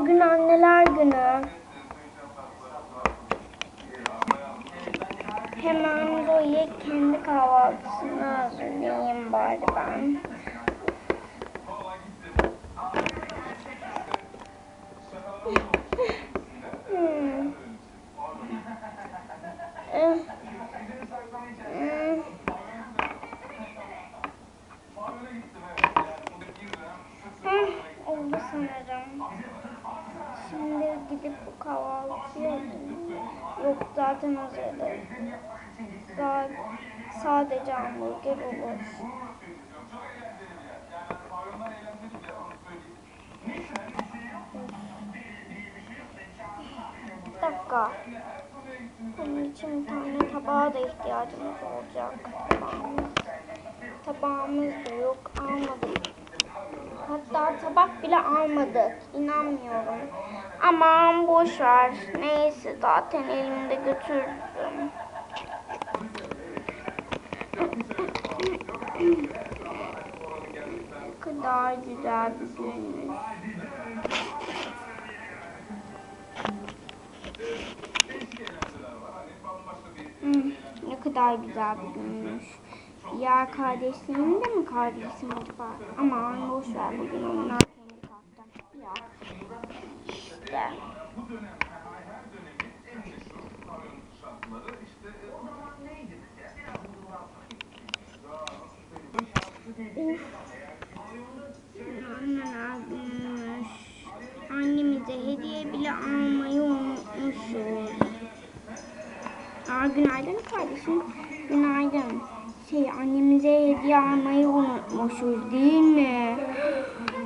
bugün anneler günü. Hemen Zoe'ye kendi kahvaltısını hazırlayayım bari ben. Hmm. Eh. Hmm. Heh, oldu sanırım. Şimdi gidip bu kahvaltıya Yok zaten hazırdı. Daha sadece hamburger olur. Bir dakika. Bunun için bir tane tabağa da ihtiyacımız olacak. Tabağımız, da yok. Almadık. Hatta tabak bile almadık. İnanmıyorum. Aman boş. Neyse zaten elimde götürdüm. Ne kadar güzel bir günmüş. Ne kadar güzel bir günmüş. Ya kardeşimin de mi kardeşim acaba? Aman boş ver bugün onlar kendi tahta. Ya işte. Anneler günmüş. Annemize hediye bile almayı unutmuşuz. Aa, günaydın kardeşim. Günaydın. Şey annemize hediye almayı unutmuşuz değil mi?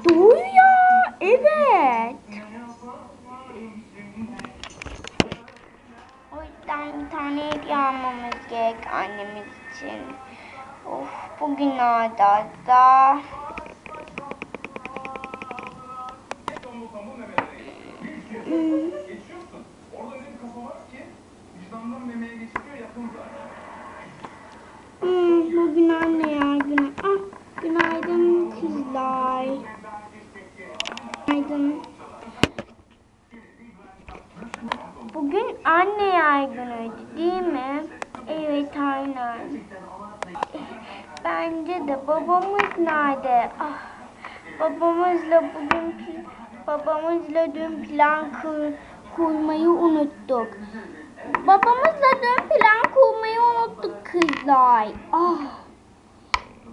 Doğru ya. Evet. O yüzden bir tane hediye almamız gerek annemiz için. Of bugünlerde da. Hmm. Hmm, bugün anne ya günü. Ah, günaydın kızlar. Günaydın. Bugün anne yay günüydü değil mi? Evet aynen. Bence de babamız nerede? Ah, babamızla bugün babamızla dün plan kur, kurmayı unuttuk. Babamızla dün plan kurmayı unuttuk kızlar. Ah.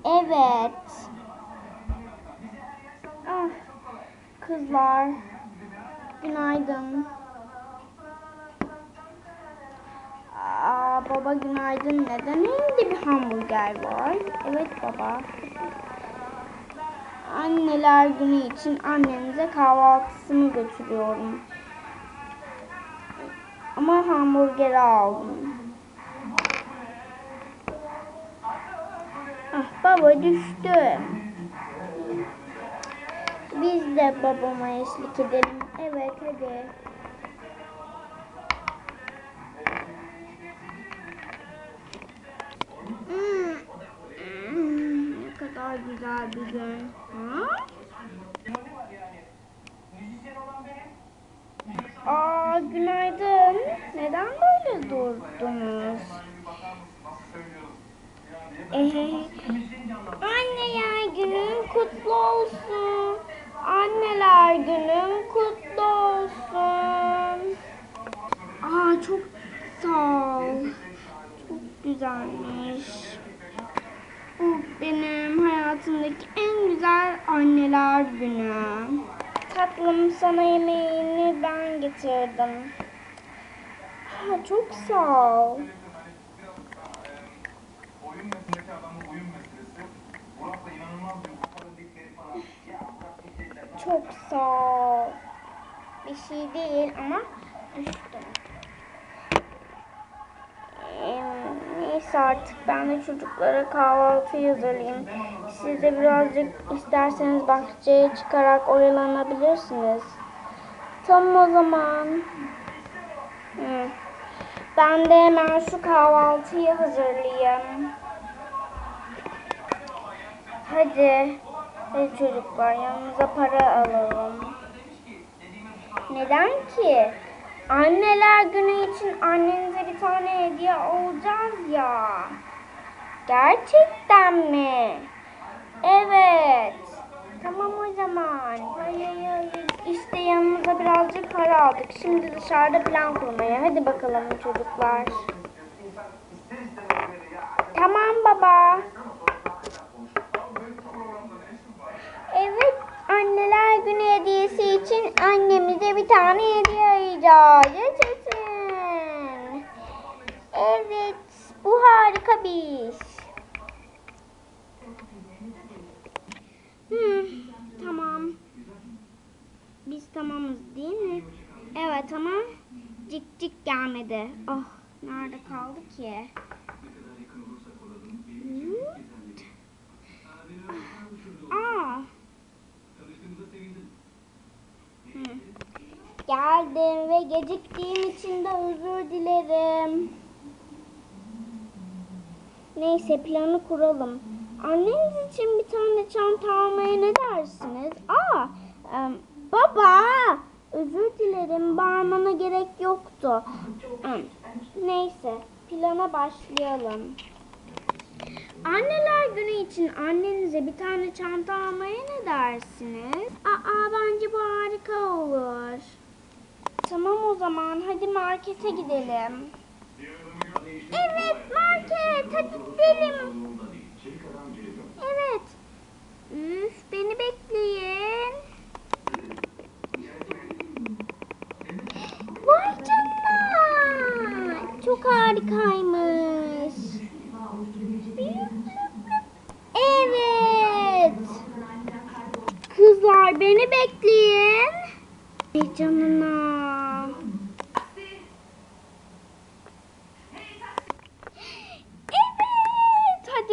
Evet. Ah. Kızlar. Günaydın. Aa, baba günaydın. Neden elinde bir hamburger var? Evet baba. Anneler günü için annenize kahvaltısını götürüyorum. Ama hamburger aldım. Ah baba düştü. Biz de babama eşlik edelim. Evet hadi. Hmm. Hmm, Ne kadar güzel bir gün. Ha? Aa günaydın. Neden böyle durdunuz? Ehe. Anne yer günün kutlu olsun. Anneler günün kutlu olsun. Aa çok sağ ol. Çok güzelmiş. Bu benim hayatımdaki en güzel anneler günü. Tatlım sana yemeğini ben getirdim. Ha, çok sağ ol. Çok sağ. Bir şey değil ama düştüm. Neyse artık ben de çocuklara kahvaltı hazırlayayım. Siz de birazcık isterseniz bahçeye çıkarak oyalanabilirsiniz. Tamam o zaman. Ben de hemen şu kahvaltıyı hazırlayayım. Hadi. Hadi çocuklar yanınıza para alalım. Neden ki? Anneler günü için annenize bir tane hediye alacağız ya. Gerçekten mi? Evet. Tamam o zaman. İşte yanımıza birazcık para aldık. Şimdi dışarıda plan kurmaya. Hadi bakalım çocuklar. Tamam baba. Evet, anneler günü hediyesi için annemize bir tane hediye arayacağız. Yaşasın. Evet, bu harika bir iş. Hmm, tamam. Biz tamamız değil mi? Evet ama cik cik gelmedi. Oh, nerede kaldı ki? Hmm. Aa. Hı. Geldim ve geciktiğim için de özür dilerim. Neyse planı kuralım. Anneniz için bir tane çanta almaya ne dersiniz? Aa, em, baba, özür dilerim. Bağırmana gerek yoktu. Neyse, plana başlayalım. Anneler günü için annenize bir tane çanta almaya ne dersiniz? Aa bence bu harika olur. Zaman hadi markete gidelim. Evet market hadi gidelim. Evet. Üf beni bekleyin. Vay canına. Çok harikaymış. Evet. Kızlar beni bekleyin. Ay canına.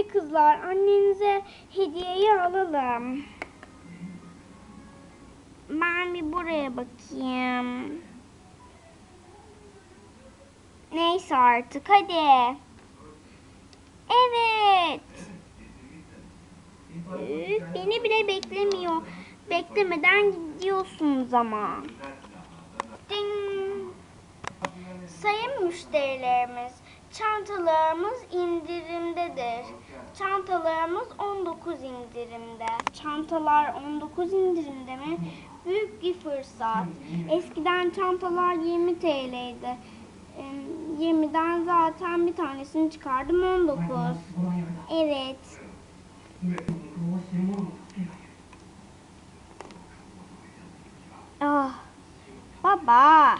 Evet. Kızlar annenize hediyeyi alalım. Ben bir buraya bakayım. Neyse artık hadi. Evet. Beni bile beklemiyor. Beklemeden gidiyorsunuz ama. Ding. Sayın müşterilerimiz, çantalarımız indirimdedir. Çantalarımız 19 indirimde. Çantalar 19 indirimde mi? Büyük bir fırsat. Eskiden çantalar 20 TL'ydi. Ee, 20'den zaten bir tanesini çıkardım 19. Evet. Ah, baba.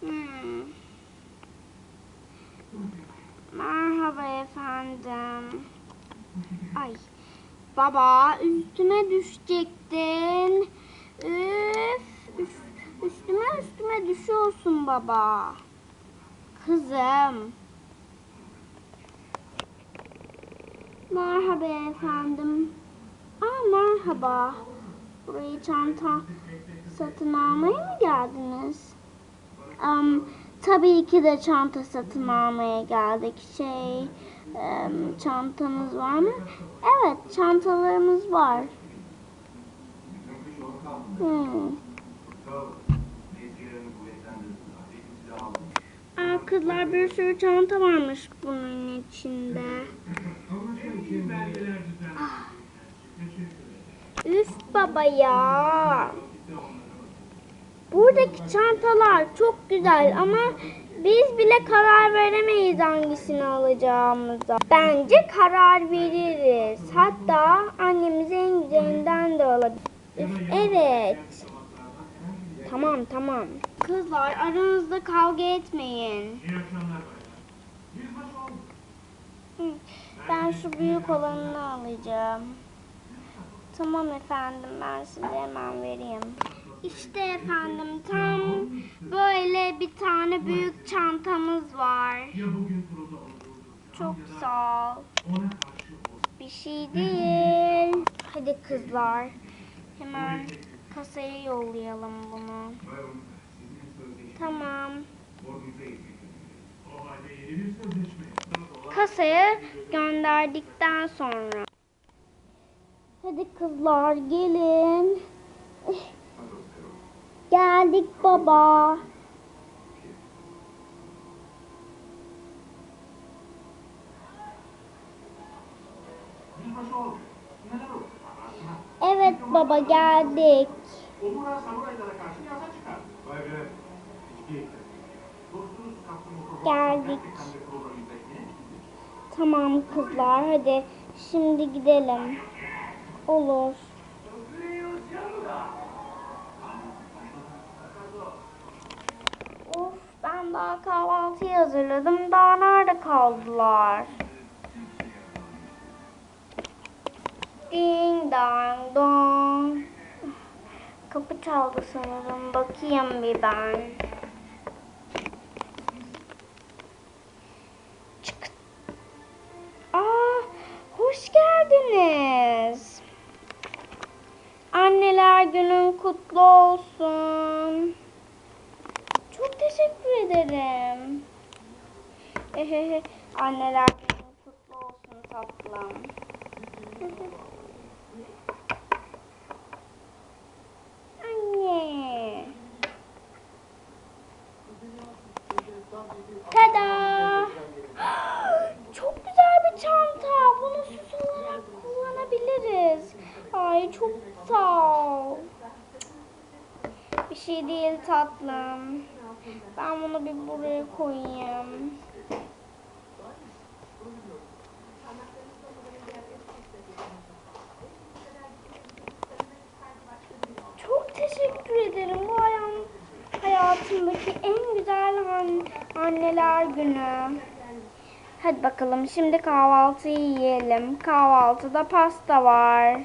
Hmm. Merhaba efendim. Ay. Baba üstüme düşecektin. Üf, üf, üstüme üstüme düşüyorsun baba. Kızım. Merhaba efendim. Aa merhaba. Buraya çanta satın almaya mı geldiniz? Am, tabii ki de çanta satın almaya geldik. Şey, çantanız var mı? Evet, çantalarımız var. Hmm. Aa, kızlar bir sürü çanta varmış bunun içinde. Ah. Üf baba ya. Buradaki çantalar çok güzel ama biz bile karar veremeyiz hangisini alacağımıza. Bence karar veririz. Hatta annemize en güzelinden de alabiliriz. Evet. Tamam tamam. Kızlar aranızda kavga etmeyin. Ben şu büyük olanını alacağım. Tamam efendim ben size hemen vereyim. İşte efendim tam böyle bir tane büyük çantamız var. Çok sağ ol. Bir şey değil. Hadi kızlar. Hemen kasaya yollayalım bunu. Tamam. kasaya gönderdikten sonra. Hadi kızlar gelin. Geldik baba. Evet baba geldik. Onlara samuraylara karşı yasa. Dostunuz kapsamı Geldik. Tamam kızlar hadi şimdi gidelim. Olur. Of ben daha kahvaltıyı hazırladım. Daha nerede kaldılar? Ding dong dong. Kapı çaldı sanırım. Bakayım bir ben. Çık. Aa, hoş geldiniz. Anneler günün kutlu olsun. Çok teşekkür ederim. Anneler günün kutlu olsun tatlım. Anne. Tada! Çok güzel bir çanta. Bunu süs olarak kullanabiliriz. Ay çok sağ ol. Bir şey değil tatlım. Ben bunu bir buraya koyayım. Çok teşekkür ederim. Bu hayat, hayatımdaki en güzel an- anneler günü. Hadi bakalım şimdi kahvaltıyı yiyelim. Kahvaltıda pasta var.